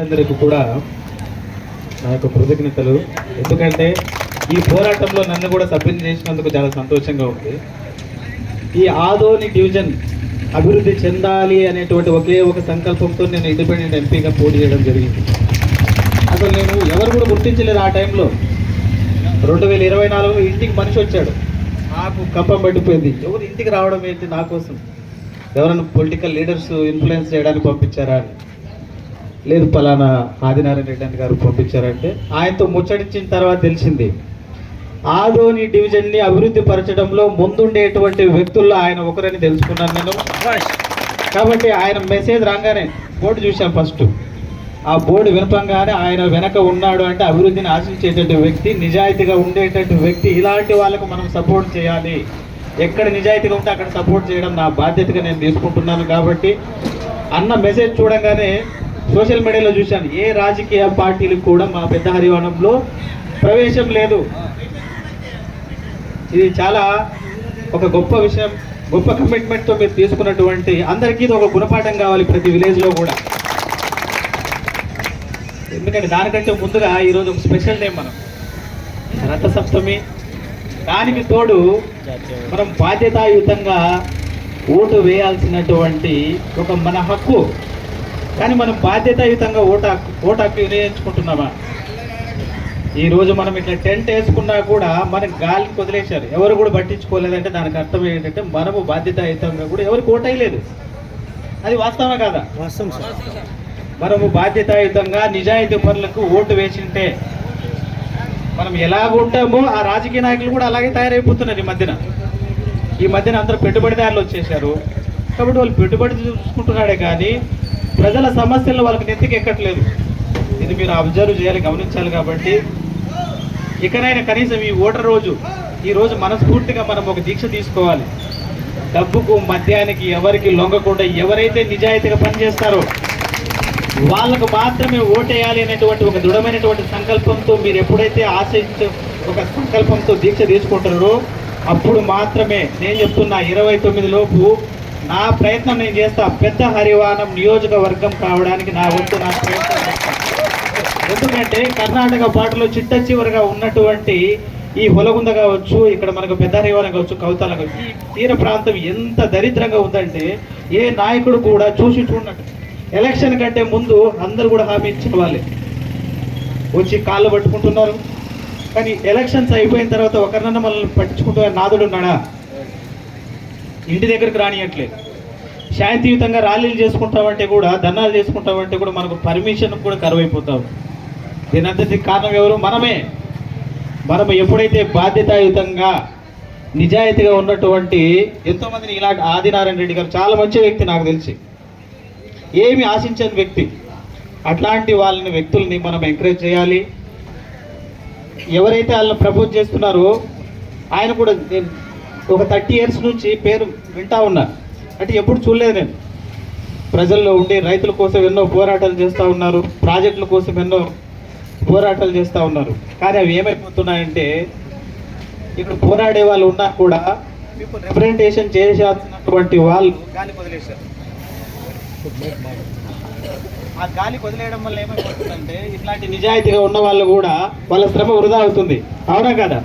ప్రజలందరికీ కూడా నా యొక్క కృతజ్ఞతలు. ఎందుకంటే ఈ పోరాటంలో నన్ను కూడా సభ్యుని చేసినందుకు చాలా సంతోషంగా ఉంది. ఈ ఆదోని డివిజన్ అభివృద్ధి చెందాలి అనేటువంటి ఒకే ఒక సంకల్పంతో నేను ఇండిపెండెంట్ ఎంపీగా పోటీ చేయడం జరిగింది. అసలు నేను ఎవరు కూడా గుర్తించలేదు ఆ టైంలో. రెండు వేల ఇరవై నాలుగులో ఇంటికి మనిషి వచ్చాడు. నాకు కప్పం పట్టిపోయింది. ఎవరు ఇంటికి రావడం ఏంటి నా కోసం? ఎవరైనా పొలిటికల్ లీడర్స్ ఇన్ఫ్లుయెన్స్ చేయడానికి పంపించారా అని. లేదు పలానా ఆదినారాయణ రెడ్డి గారు పంపించారంటే ఆయనతో ముచ్చటించిన తర్వాత తెలిసింది. ఆదోని డివిజన్ని అభివృద్ధి పరచడంలో ముందుండేటువంటి వ్యక్తుల్లో ఆయన ఒకరని తెలుసుకున్నాను నేను. కాబట్టి ఆయన మెసేజ్ రాగానే బోర్డు చూశాను ఫస్ట్. ఆ బోర్డు వినపంగానే ఆయన వెనక ఉన్నాడు అంటే అభివృద్ధిని ఆశించేటువంటి వ్యక్తి నిజాయితీగా ఉండేటువంటి వ్యక్తి ఇలాంటి వాళ్ళకు మనం సపోర్ట్ చేయాలి. ఎక్కడ నిజాయితీగా ఉంటే అక్కడ సపోర్ట్ చేయడం నా బాధ్యతగా నేను తీసుకుంటున్నాను కాబట్టి అన్న మెసేజ్ చూడంగానే సోషల్ మీడియాలో చూశాను. ఏ రాజకీయ పార్టీలకు కూడా మా పెద్ద హరివాణంలో ప్రవేశం లేదు. ఇది చాలా ఒక గొప్ప విషయం గొప్ప కమిట్మెంట్తో మీరు తీసుకున్నటువంటి అందరికీ ఇది ఒక గుణపాఠం కావాలి ప్రతి విలేజ్లో కూడా. ఎందుకంటే దానికంటే ముందుగా ఈరోజు ఒక స్పెషల్ డే మనం. రథసప్తమి దానికి తోడు మనం బాధ్యతాయుతంగా ఓటు వేయాల్సినటువంటి ఒక మన హక్కు. కానీ మనం బాధ్యతాయుతంగా ఓటు హక్కు ఓటు హక్కు వినియోగించుకుంటున్నామా? ఈ రోజు మనం ఇట్లా టెంట్ వేసుకున్నా కూడా మనకి గాలికి వదిలేశారు ఎవరు కూడా పట్టించుకోలేదంటే దానికి అర్థం ఏంటంటే మనము బాధ్యతాయుతంగా కూడా ఎవరికి ఓటేయలేదు అది వాస్తవమే కాదా? వాస్తవం సార్. మనము బాధ్యతాయుతంగా నిజాయితీ పనులకు ఓటు వేసింటే మనం ఎలాగ ఉంటామో ఆ రాజకీయ నాయకులు కూడా అలాగే తయారైపోతున్నారు ఈ మధ్యన. ఈ మధ్యన అందరూ పెట్టుబడిదారులు వచ్చేసారు కాబట్టి వాళ్ళు పెట్టుబడి చూసుకుంటున్నాడే కానీ ప్రజల సమస్యలను వాళ్ళకి నెత్తికి ఎక్కట్లేదు ఇది మీరు అబ్జర్వ్ చేయాలి గమనించాలి కాబట్టి. ఇకనైనా కనీసం ఈ ఓటర్ రోజు ఈ రోజు మనస్ఫూర్తిగా మనం ఒక దీక్ష తీసుకోవాలి. డబ్బుకు మద్యానికి ఎవరికి లొంగకుండా ఎవరైతే నిజాయితీగా పనిచేస్తారో వాళ్ళకు మాత్రమే ఓటేయాలి అనేటువంటి ఒక దృఢమైనటువంటి సంకల్పంతో మీరు ఎప్పుడైతే ఆశించ ఒక సంకల్పంతో దీక్ష తీసుకుంటారో అప్పుడు మాత్రమే నేను చెప్తున్నా ఇరవై తొమ్మిది లోపు నా ప్రయత్నం నేను చేస్తా. పెద్ద హరివానం నియోజకవర్గం కావడానికి నా వంతు నా ప్రయత్నం ఎందుకంటే కర్ణాటక పాటలో చిట్ట చివరిగా ఉన్నటువంటి ఈ హొలగుంద కావచ్చు ఇక్కడ మనకు పెద్ద హరివానం కావచ్చు కవితల కావచ్చు ఈ తీర ప్రాంతం ఎంత దరిద్రంగా ఉందంటే ఏ నాయకుడు కూడా చూసి చూడనట్టు. ఎలక్షన్ కంటే ముందు అందరూ కూడా హామీ ఇచ్చిన వాళ్ళే. వచ్చి కాళ్ళు పట్టుకుంటున్నారు. కానీ ఎలక్షన్స్ అయిపోయిన తర్వాత ఒకరినన్నా మనల్ని పట్టించుకుంటున్న నాదుడు ఉన్నాడా? ఇంటి దగ్గరికి రానియట్లేదు. శాంతియుతంగా ర్యాలీలు చేసుకుంటామంటే కూడా ధర్నాలు చేసుకుంటామంటే కూడా మనకు పర్మిషన్ కూడా కరువైపోతాం దీనంతటికి కారణం ఎవరు? మనమే. మనం ఎప్పుడైతే బాధ్యతాయుతంగా నిజాయితీగా ఉన్నటువంటి ఎంతోమందిని ఇలాంటి ఆదినారాయణ రెడ్డి గారు చాలా మంచి వ్యక్తి నాకు తెలిసి. ఏమి ఆశించని వ్యక్తి. అట్లాంటి వాళ్ళని వ్యక్తుల్ని మనం ఎంకరేజ్ చేయాలి. ఎవరైతే వాళ్ళని ప్రపోజ్ చేస్తున్నారో ఆయన కూడా నేను ఒక థర్టీ ఇయర్స్ నుంచి పేరు వింటా ఉన్నా. అంటే ఎప్పుడు చూడలేదు నేను. ప్రజల్లో ఉండి రైతుల కోసం ఎన్నో పోరాటాలు చేస్తూ ఉన్నారు. ప్రాజెక్టుల కోసం ఎన్నో పోరాటాలు చేస్తూ ఉన్నారు. కానీ అవి ఏమైపోతున్నాయంటే ఇక్కడ పోరాడే వాళ్ళు ఉన్నా కూడా రిప్రజెంటేషన్ చేసేసినటువంటి వాళ్ళు గాలి వదిలేశారు. ఆ గాలి వదిలేయడం వల్ల ఏమైపోతుందంటే ఇట్లాంటి నిజాయితీగా ఉన్న వాళ్ళు కూడా వాళ్ళ శ్రమ వృధా అవుతుంది. అవునా కదా?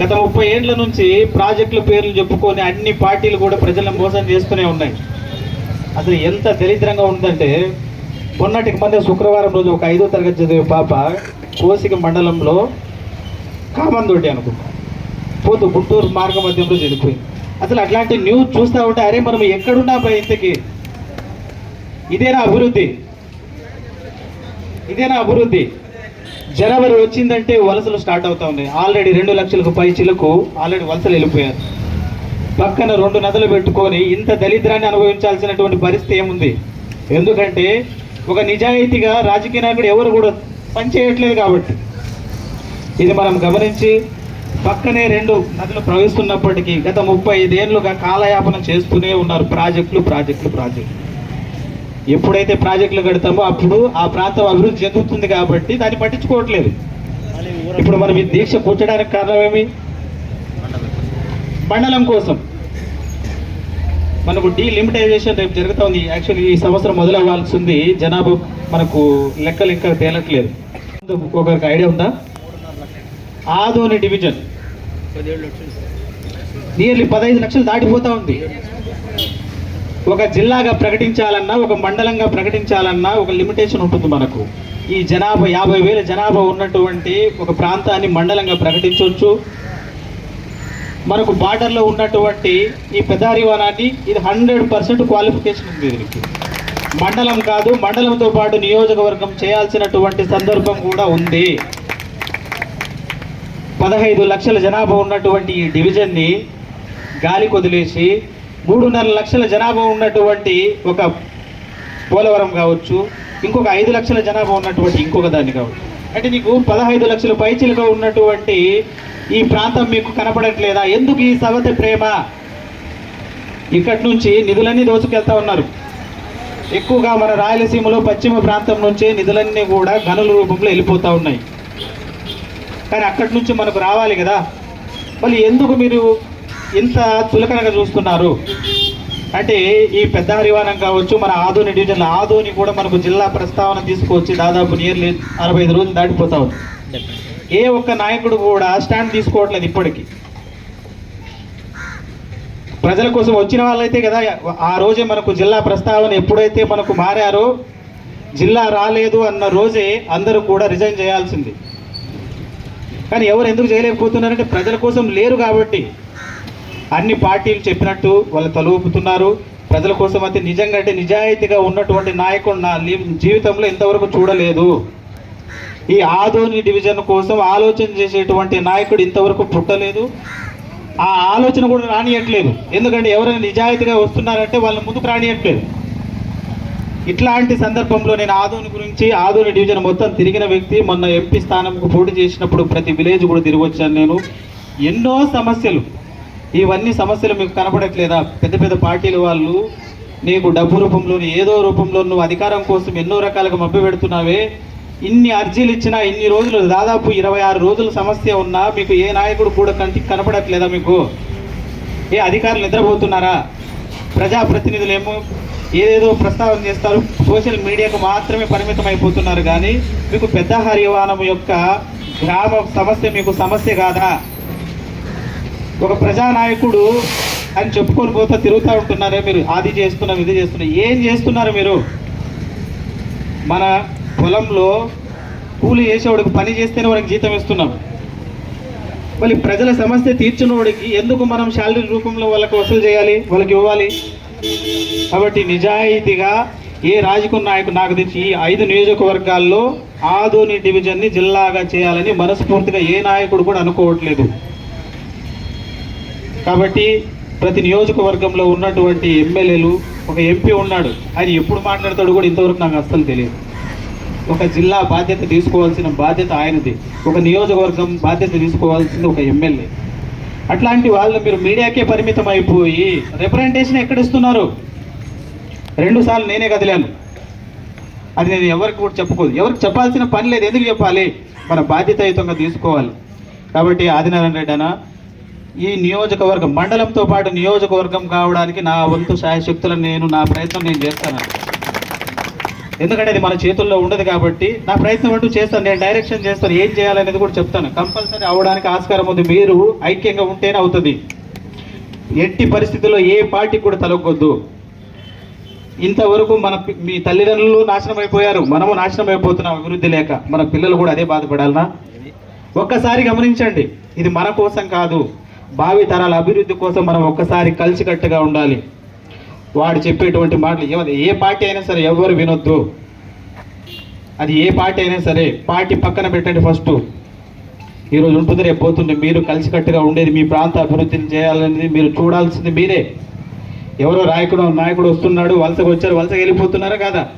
గత ముప్పై ఏండ్ల నుంచి ప్రాజెక్టుల పేర్లు చెప్పుకొని అన్ని పార్టీలు కూడా ప్రజలను మోసం చేస్తూనే ఉన్నాయి. అసలు ఎంత దరిద్రంగా ఉందంటే మొన్నటికి మధ్య శుక్రవారం రోజు ఒక ఐదో తరగతి చదివే పాప కోసిక మండలంలో కామందొడ్డి అనుకుంటా. పోతూ గుంటూరు మార్గ మధ్యంలో చనిపోయింది. అసలు అట్లాంటి న్యూస్ చూస్తూ ఉంటే అరే మనం ఎక్కడున్నా ఇంతకి? ఇదేనా అభివృద్ధి? ఇదేనా అభివృద్ధి? జనవరి వచ్చిందంటే వలసలు స్టార్ట్ అవుతా ఉన్నాయి. ఆల్రెడీ రెండు లక్షలకు పై చిలకు ఆల్రెడీ వలసలు వెళ్ళిపోయారు. పక్కన రెండు నదులు పెట్టుకొని ఇంత దరిద్రాన్ని అనుభవించాల్సినటువంటి పరిస్థితి ఏముంది? ఎందుకంటే ఒక నిజాయితీగా రాజకీయ నాయకుడు ఎవరు కూడా పనిచేయట్లేదు కాబట్టి. ఇది మనం గమనించి పక్కనే రెండు నదులు ప్రవహిస్తున్నప్పటికీ గత ముప్పై ఐదేళ్ళుగా కాలయాపన చేస్తూనే ఉన్నారు. ప్రాజెక్టులు ప్రాజెక్టులు ప్రాజెక్టులు. ఎప్పుడైతే ప్రాజెక్టులు కడతామో అప్పుడు ఆ ప్రాంతం అభివృద్ధి చెందుతుంది కాబట్టి దాన్ని పట్టించుకోవట్లేదు. ఇప్పుడు మనం ఈ దీక్ష కూర్చోడానికి కారణం ఏమి? మండలం కోసం. మనకు డీలిమిటైజేషన్ రేపు జరుగుతోంది. యాక్చువల్లీ ఈ సంవత్సరం మొదలవ్వాల్సింది జనాభా మనకు లెక్కలు ఇంకా తేలట్లేదు. ఒకరికి ఐడియా ఉందా? ఆదోని డివిజన్. నియర్లీ పదహైదు లక్షలు దాటిపోతా ఉంది. ఒక జిల్లాగా ప్రకటించాలన్నా ఒక మండలంగా ప్రకటించాలన్నా ఒక లిమిటేషన్ ఉంటుంది మనకు. ఈ జనాభా యాభై వేల జనాభా ఉన్నటువంటి ఒక ప్రాంతాన్ని మండలంగా ప్రకటించవచ్చు. మనకు బార్డర్లో ఉన్నటువంటి ఈ పెదారివనాన్ని ఇది హండ్రెడ్ పర్సెంట్ క్వాలిఫికేషన్ ఉంది దీనికి. మండలం కాదు మండలంతో పాటు నియోజకవర్గం చేయాల్సినటువంటి సందర్భం కూడా ఉంది. పదహైదు లక్షల జనాభా ఉన్నటువంటి ఈ డివిజన్ని గాలి కొదిలేసి మూడున్నర లక్షల జనాభా ఉన్నటువంటి ఒక పోలవరం కావచ్చు ఇంకొక ఐదు లక్షల జనాభా ఉన్నటువంటి ఇంకొక దాన్ని కావచ్చు. అంటే నీకు పదహైదు లక్షల పైచిలుగా ఉన్నటువంటి ఈ ప్రాంతం మీకు కనపడట్లేదా? ఎందుకు ఈ సవతి ప్రేమ? ఇక్కడి నుంచి నిధులన్నీ దోచుకెళ్తా ఉన్నారు. ఎక్కువగా మన రాయలసీమలో పశ్చిమ ప్రాంతం నుంచే నిధులన్నీ కూడా గనుల రూపంలో వెళ్ళిపోతూ ఉన్నాయి. కానీ అక్కడి నుంచి మనకు రావాలి కదా. మళ్ళీ ఎందుకు మీరు ఇంత చులకనగా చూస్తున్నారు. అంటే ఈ పెద్ద హరివానం కావచ్చు మన ఆదోని డివిజన్ ఆదోని కూడా మనకు జిల్లా ప్రస్తావన తీసుకొచ్చి దాదాపు నియర్లీ అరవై ఐదు రోజులు దాటిపోతా ఉంది. ఏ ఒక్క నాయకుడు కూడా స్టాండ్ తీసుకోవట్లేదు ఇప్పటికి. ప్రజల కోసం వచ్చిన వాళ్ళైతే కదా ఆ రోజే మనకు జిల్లా ప్రస్తావన ఎప్పుడైతే మనకు మారారో జిల్లా రాలేదు అన్న రోజే అందరూ కూడా రిజైన్ చేయాల్సింది. కానీ ఎవరు ఎందుకు చేయలేకపోతున్నారంటే ప్రజల కోసం లేరు కాబట్టి. అన్ని పార్టీలు చెప్పినట్టు వాళ్ళు తలూపుతున్నారు. ప్రజల కోసం అయితే నిజంగా అంటే నిజాయితీగా ఉన్నటువంటి నాయకుడు నా లీ- జీవితంలో ఇంతవరకు చూడలేదు. ఈ ఆదోని డివిజన్ కోసం ఆలోచన చేసేటువంటి నాయకుడు ఇంతవరకు పుట్టలేదు. ఆ ఆలోచన కూడా రానియట్లేదు. ఎందుకంటే ఎవరైనా నిజాయితీగా వస్తున్నారంటే వాళ్ళని ముందుకు రానియట్లేదు. ఇట్లాంటి సందర్భంలో నేను ఆదోని గురించి ఆదోని డివిజన్ మొత్తం తిరిగిన వ్యక్తి మొన్న ఎంపీ స్థానంకు పోటీ చేసినప్పుడు ప్రతి విలేజ్ కూడా తిరిగి వచ్చాను నేను. ఎన్నో సమస్యలు. ఇవన్నీ సమస్యలు మీకు కనపడట్లేదా? పెద్ద పెద్ద పార్టీల వాళ్ళు నీకు డబ్బు రూపంలో ఏదో రూపంలో నువ్వు అధికారం కోసం ఎన్నో రకాలుగా మభ్య పెడుతున్నావే. ఇన్ని అర్జీలు ఇచ్చినా ఇన్ని రోజులు దాదాపు ఇరవై ఆరు రోజుల సమస్య ఉన్నా మీకు ఏ నాయకుడు కూడా కంటికి కనపడట్లేదా మీకు? ఏ అధికారులు నిద్రపోతున్నారా? ప్రజాప్రతినిధులు ఏమో ఏదేదో ప్రస్తావన చేస్తారు. సోషల్ మీడియాకు మాత్రమే పరిమితం అయిపోతున్నారు కానీ మీకు పెద్ద హరివానం యొక్క గ్రామ సమస్య మీకు సమస్య కాదా? ఒక ప్రజానాయకుడు అని చెప్పుకొని పోతా తిరుగుతూ ఉంటున్నారే మీరు. అది చేస్తున్నాం ఇది చేస్తున్నాం. ఏం చేస్తున్నారు మీరు? మన పొలంలో కూలి చేసేవాడికి పని చేస్తేనే వాడికి జీతం ఇస్తున్నాం. మళ్ళీ ప్రజల సమస్య తీర్చినోడికి ఎందుకు మనం శాలరీ రూపంలో వాళ్ళకి వసూలు చేయాలి? వాళ్ళకి ఇవ్వాలి? కాబట్టి నిజాయితీగా ఏ రాజకీయ నాయకుడు నాకు తెచ్చి ఈ ఐదు నియోజకవర్గాల్లో ఆదోని డివిజన్ని జిల్లాగా చేయాలని మనస్ఫూర్తిగా ఏ నాయకుడు కూడా అనుకోవట్లేదు. కాబట్టి ప్రతి నియోజకవర్గంలో ఉన్నటువంటి ఎమ్మెల్యేలు ఒక ఎంపీ ఉన్నాడు. ఆయన ఎప్పుడు మాట్లాడతాడు కూడా ఇంతవరకు నాకు అస్సలు తెలియదు. ఒక జిల్లా బాధ్యత తీసుకోవాల్సిన బాధ్యత ఆయనది. ఒక నియోజకవర్గం బాధ్యత తీసుకోవాల్సింది ఒక ఎమ్మెల్యే. అట్లాంటి వాళ్ళు మీరు మీడియాకే పరిమితం అయిపోయి రిప్రజెంటేషన్ ఎక్కడ ఇస్తున్నారు రెండు సార్లు నేనే కదిలాను. అది నేను ఎవరికి కూడా చెప్పుకోదు. ఎవరికి చెప్పాల్సిన పని లేదు. ఎందుకు చెప్పాలి? మన బాధ్యతాయుతంగా తీసుకోవాలి. కాబట్టి ఆదినారాయణ రెడ్డి అన్న ఈ నియోజకవర్గం మండలంతో పాటు నియోజకవర్గం కావడానికి నా వంతు సాయశక్తులను నేను నా ప్రయత్నం నేను చేస్తాను. ఎందుకంటే అది మన చేతుల్లో ఉండదు కాబట్టి నా ప్రయత్నం అంటూ చేస్తాను. నేను డైరెక్షన్ చేస్తాను. ఏం చేయాలనేది కూడా చెప్తాను. కంపల్సరీ అవడానికి ఆస్కారం ఉంది. మీరు ఐక్యంగా ఉంటేనే అవుతుంది. ఎట్టి పరిస్థితుల్లో ఏ పార్టీ కూడా తలొగ్గొద్దు. ఇంతవరకు మన మీ తల్లిదండ్రులు నాశనం అయిపోయారు మనము నాశనం అయిపోతున్నాం అభివృద్ధి లేక. మన పిల్లలు కూడా అదే బాధపడాలనా? ఒక్కసారి గమనించండి. ఇది మన కోసం కాదు. భావి తరాల అభివృద్ధి కోసం మనం ఒక్కసారి కలిసికట్టుగా ఉండాలి. వాడు చెప్పేటువంటి మాటలు ఎవ- ఏ పార్టీ అయినా సరే ఎవరు వినొద్దు. అది ఏ పార్టీ అయినా సరే పార్టీ పక్కన పెట్టండి ఫస్ట్. ఈరోజు ఉంటుంది రేపు పోతుంది. మీరు కలిసికట్టుగా ఉండేది మీ ప్రాంత అభివృద్ధిని చేయాలనేది మీరు చూడాల్సింది మీరే. ఎవరో రాయకుడు నాయకుడు వస్తున్నాడు వలసకు వచ్చారు వలసకి వెళ్ళిపోతున్నారా కదా?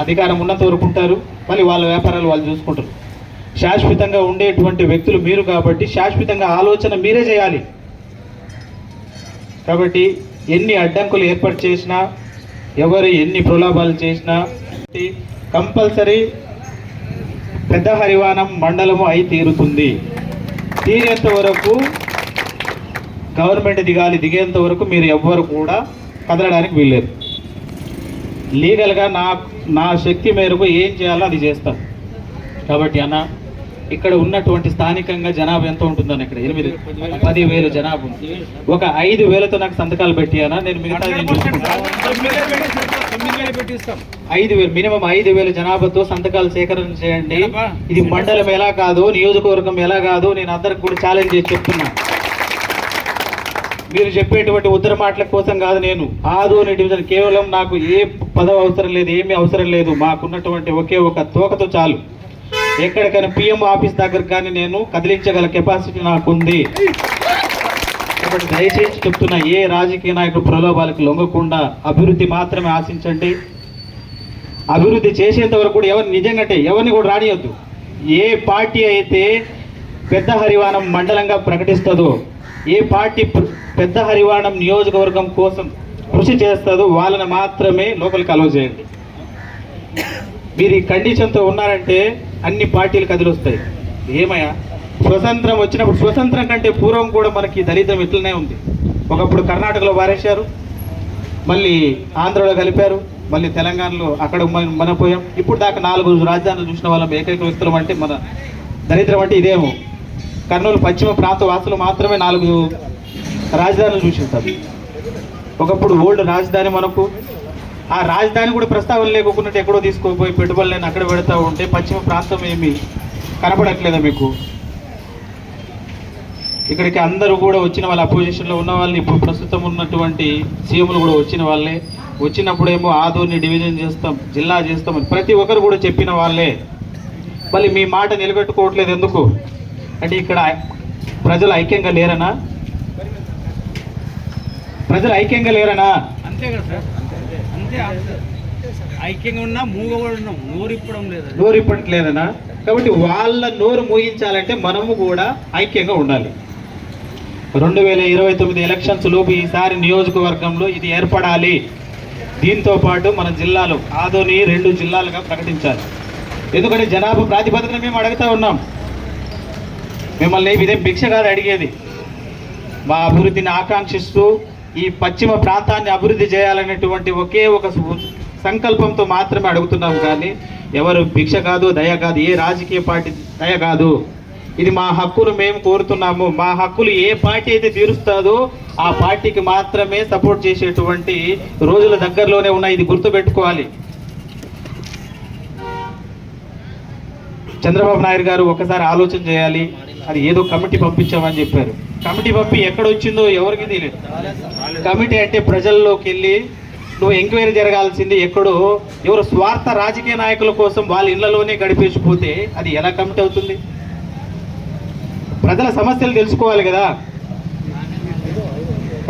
అధికారం ఉన్నంత వరకు ఉంటారు. మళ్ళీ వాళ్ళ వ్యాపారాలు వాళ్ళు చూసుకుంటారు. శాశ్వతంగా ఉండేటువంటి వ్యక్తులు మీరు కాబట్టి శాశ్వతంగా ఆలోచన మీరే చేయాలి. కాబట్టి ఎన్ని అడ్డంకులు ఏర్పాటు చేసినా ఎవరు ఎన్ని ప్రలోభాలు చేసినా కంపల్సరీ పెద్ద హరివానం మండలము అయి తీరుతుంది. తీరేంత వరకు గవర్నమెంట్ దిగాలి దిగేంత వరకు మీరు ఎవ్వరు కూడా కదలడానికి వీల్లేదు. లీగల్గా నా నా శక్తి మేరకు ఏం చేయాలో అది చేస్తాను కాబట్టి అన్న ఇక్కడ ఉన్నటువంటి స్థానికంగా జనాభా ఎంత ఉంటుందని ఇక్కడ? ఎనిమిది పది వేలు జనాభా ఒక ఐదు వేలతో నాకు సంతకాలు పెట్టి నేను మిగతా ఐదు వేలు మినిమం ఐదు వేల జనాభాతో సంతకాలు సేకరణ చేయండి. ఇది మండలం ఎలా కాదు నియోజకవర్గం ఎలా కాదు నేను అందరికి కూడా ఛాలెంజ్ చేసి చెప్తున్నా. మీరు చెప్పేటువంటి ఉత్తర మాటల కోసం కాదు నేను. ఆదోని డివిజన్ కేవలం నాకు ఏ పదవి అవసరం లేదు ఏమీ అవసరం లేదు. మాకున్నటువంటి ఒకే ఒక తోకతో చాలు. ఎక్కడికైనా పిఎం ఆఫీస్ దగ్గర కానీ నేను కదిలించగల కెపాసిటీ నాకుంది. కాబట్టి దయచేసి చెప్తున్న ఏ రాజకీయ నాయకుడు ప్రలోభాలకు లొంగకుండా అభివృద్ధి మాత్రమే ఆశించండి. అభివృద్ధి చేసేంత వరకు కూడా ఎవరు నిజంగా అంటే ఎవరిని కూడా రానియొద్దు. ఏ పార్టీ అయితే పెద్ద హరివాణం మండలంగా ప్రకటిస్తుందో ఏ పార్టీ పెద్ద హరివాణం నియోజకవర్గం కోసం కృషి చేస్తుందో వాళ్ళని మాత్రమే లోపలికి అలవ చేయండి. మీరు ఈ కండిషన్తో ఉన్నారంటే అన్ని పార్టీలు కదిలొస్తాయి. ఏమయ్యా? స్వతంత్రం వచ్చినప్పుడు స్వతంత్రం కంటే పూర్వం కూడా మనకి దరిద్రం ఇట్లనే ఉంది. ఒకప్పుడు కర్ణాటకలో వారేశారు మళ్ళీ ఆంధ్రలో కలిపారు మళ్ళీ తెలంగాణలో అక్కడ మన- మన పోయాం. ఇప్పుడు దాకా నాలుగు రాజధానులు చూసిన వాళ్ళం ఏకైక వ్యక్తులం అంటే మన దరిద్రం అంటే ఇదేమో. కర్నూలు పశ్చిమ ప్రాంత వాసులు మాత్రమే నాలుగు రాజధానులు చూసింటారు. ఒకప్పుడు ఓల్డ్ రాజధాని మనకు ఆ రాజధాని కూడా ప్రస్తావన లేకుండా ఎక్కడో తీసుకుపోయి పెట్టుబడులను అక్కడ పెడతా ఉంటే పశ్చిమ ప్రాంతం ఏమి కనపడట్లేదా మీకు? ఇక్కడికి అందరూ కూడా వచ్చిన వాళ్ళు అపోజిషన్లో ఉన్న వాళ్ళని ఇప్పుడు ప్రస్తుతం ఉన్నటువంటి సీఎంలు కూడా వచ్చిన వాళ్ళే. వచ్చినప్పుడేమో ఆదోని డివిజన్ చేస్తాం జిల్లా చేస్తామని ప్రతి ఒక్కరు కూడా చెప్పిన వాళ్ళే. మళ్ళీ మీ మాట నిలబెట్టుకోవట్లేదు ఎందుకు? అంటే ఇక్కడ ప్రజలు ఐక్యంగా లేరనా? ప్రజలు ఐక్యంగా లేరనా? అంతే కదా సార్. ఐక్యంగా ఉన్నా మూగ ఉన్నాం. నోరు ఇప్పడం లేదు నోరు ఇప్పట్లేదనా కాబట్టి వాళ్ళ నోరు మూయించాలంటే మనము కూడా ఐక్యంగా ఉండాలి. రెండు వేల ఇరవై తొమ్మిది ఎలక్షన్స్ లోపు ఈసారి నియోజకవర్గంలో ఇది ఏర్పడాలి. దీంతో పాటు మన జిల్లాలో ఆదోని రెండు జిల్లాలుగా ప్రకటించాలి. ఎందుకంటే జనాభా ప్రాతిపదికన మేము అడుగుతా ఉన్నాం. మిమ్మల్ని ఇదే భిక్ష కాదు అడిగేది? మా అభివృద్ధిని ఆకాంక్షిస్తూ ఈ పశ్చిమ ప్రాంతాన్ని అభివృద్ధి చేయాలనేటువంటి ఒకే ఒక సంకల్పంతో మాత్రమే అడుగుతున్నాం కానీ ఎవరు భిక్ష కాదు దయ కాదు ఏ రాజకీయ పార్టీ దయ కాదు. ఇది మా హక్కులు మేము కోరుతున్నాము. మా హక్కులు ఏ పార్టీ అయితే తీరుస్తుందో ఆ పార్టీకి మాత్రమే సపోర్ట్ చేసేటువంటి రోజుల దగ్గరలోనే ఉన్నాయి. ఇది గుర్తుపెట్టుకోవాలి. చంద్రబాబు నాయుడు గారు ఒకసారి ఆలోచన చేయాలి. అది ఏదో కమిటీ పంపించామని చెప్పారు. కమిటీ పంపి ఎక్కడ వచ్చిందో ఎవరికి తెలియదు. కమిటీ అంటే ప్రజల్లోకి వెళ్ళి నువ్వు ఎంక్వైరీ జరగాల్సింది ఎక్కడో. ఎవరు స్వార్థ రాజకీయ నాయకుల కోసం వాళ్ళ ఇళ్ళలోనే గడిపేసిపోతే అది ఎలా కమిటీ అవుతుంది? ప్రజల సమస్యలు తెలుసుకోవాలి కదా.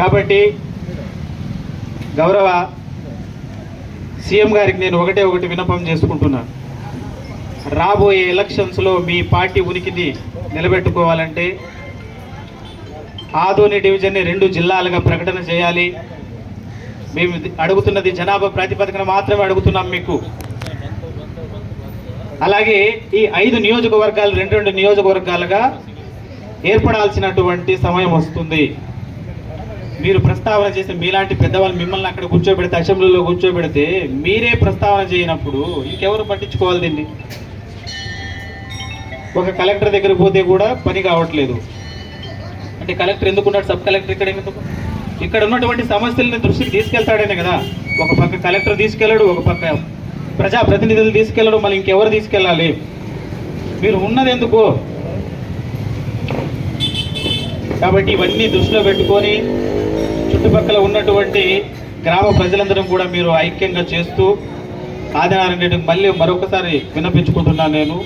కాబట్టి గౌరవ సీఎం గారికి నేను ఒకటే ఒకటి విన్నపం చేసుకుంటున్నాను రాబోయే ఎలక్షన్స్లో మీ పార్టీ ఉనికిని నిలబెట్టుకోవాలంటే ఆదోని డివిజన్ని రెండు జిల్లాలుగా ప్రకటన చేయాలి. మేము అడుగుతున్నది జనాభా ప్రాతిపదికన మాత్రమే అడుగుతున్నాం మీకు. అలాగే ఈ ఐదు నియోజకవర్గాలు రెండు రెండు నియోజకవర్గాలుగా ఏర్పడాల్సినటువంటి సమయం వస్తుంది. మీరు ప్రస్తావన చేస్తే మీలాంటి పెద్దవాళ్ళు మిమ్మల్ని అక్కడ కూర్చోబెడితే అసెంబ్లీలో కూర్చోబెడితే మీరే ప్రస్తావన చేయనప్పుడు ఇంకెవరు పట్టించుకోవాలి దీన్ని? ఒక కలెక్టర్ దగ్గర పోతే కూడా పని కావట్లేదు. అంటే కలెక్టర్ ఎందుకున్నాడు సబ్ కలెక్టర్ ఇక్కడ ఎందుకు? ఇక్కడ ఉన్నటువంటి సమస్యలను దృష్టికి తీసుకెళ్తాడనే కదా. ఒక పక్క కలెక్టర్ తీసుకెళ్ళడు ఒక పక్క ప్రజా ప్రతినిధులు తీసుకెళ్ళడు మళ్ళీ ఇంకెవరు తీసుకెళ్ళాలి? మీరు ఉన్నది ఎందుకు? కాబట్టి ఇవన్నీ దృష్టిలో పెట్టుకొని చుట్టుపక్కల ఉన్నటువంటి గ్రామ ప్రజలందరం కూడా మీరు ఐక్యంగా చేస్తూ ఆదినారాయణ రెడ్డికి మళ్ళీ మరొకసారి విన్నపించుకుంటున్నాను నేను.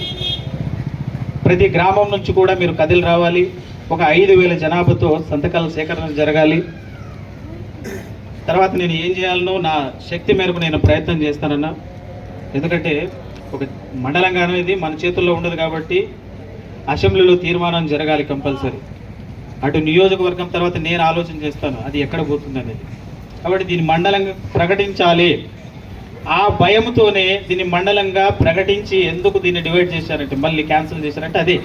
ప్రతి గ్రామం నుంచి కూడా మీరు కదిలి రావాలి. ఒక ఐదు వేల జనాభాతో సంతకాల సేకరణ జరగాలి. తర్వాత నేను ఏం చేయాలనో నా శక్తి మేరకు నేను ప్రయత్నం చేస్తానన్నా. ఎందుకంటే ఒక మండలంగా అనేది మన చేతుల్లో ఉండదు కాబట్టి అసెంబ్లీలో తీర్మానం జరగాలి కంపల్సరీ. అటు నియోజకవర్గం తర్వాత నేను ఆలోచన చేస్తాను అది ఎక్కడ పోతుంది అనేది. కాబట్టి దీన్ని మండలంగా ప్రకటించాలి. ఆ భయంతోనే దీన్ని మండలంగా ప్రకటించి ఎందుకు దీన్ని డివైడ్ చేశారంటే మళ్ళీ క్యాన్సిల్ చేశారంటే అదే.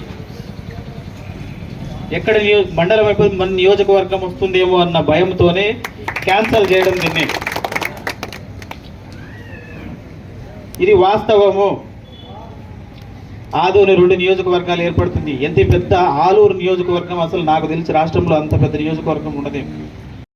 ఎక్కడ మండలం అయిపోయి మన నియోజకవర్గం వస్తుందేమో అన్న భయంతోనే క్యాన్సల్ చేయడం దీన్ని ఇది వాస్తవము. ఆదూరు రెండు నియోజకవర్గాలు ఏర్పడుతుంది. ఎంత పెద్ద ఆలూరు నియోజకవర్గం అసలు నాకు తెలిసి రాష్ట్రంలో అంత పెద్ద నియోజకవర్గం ఉండదు.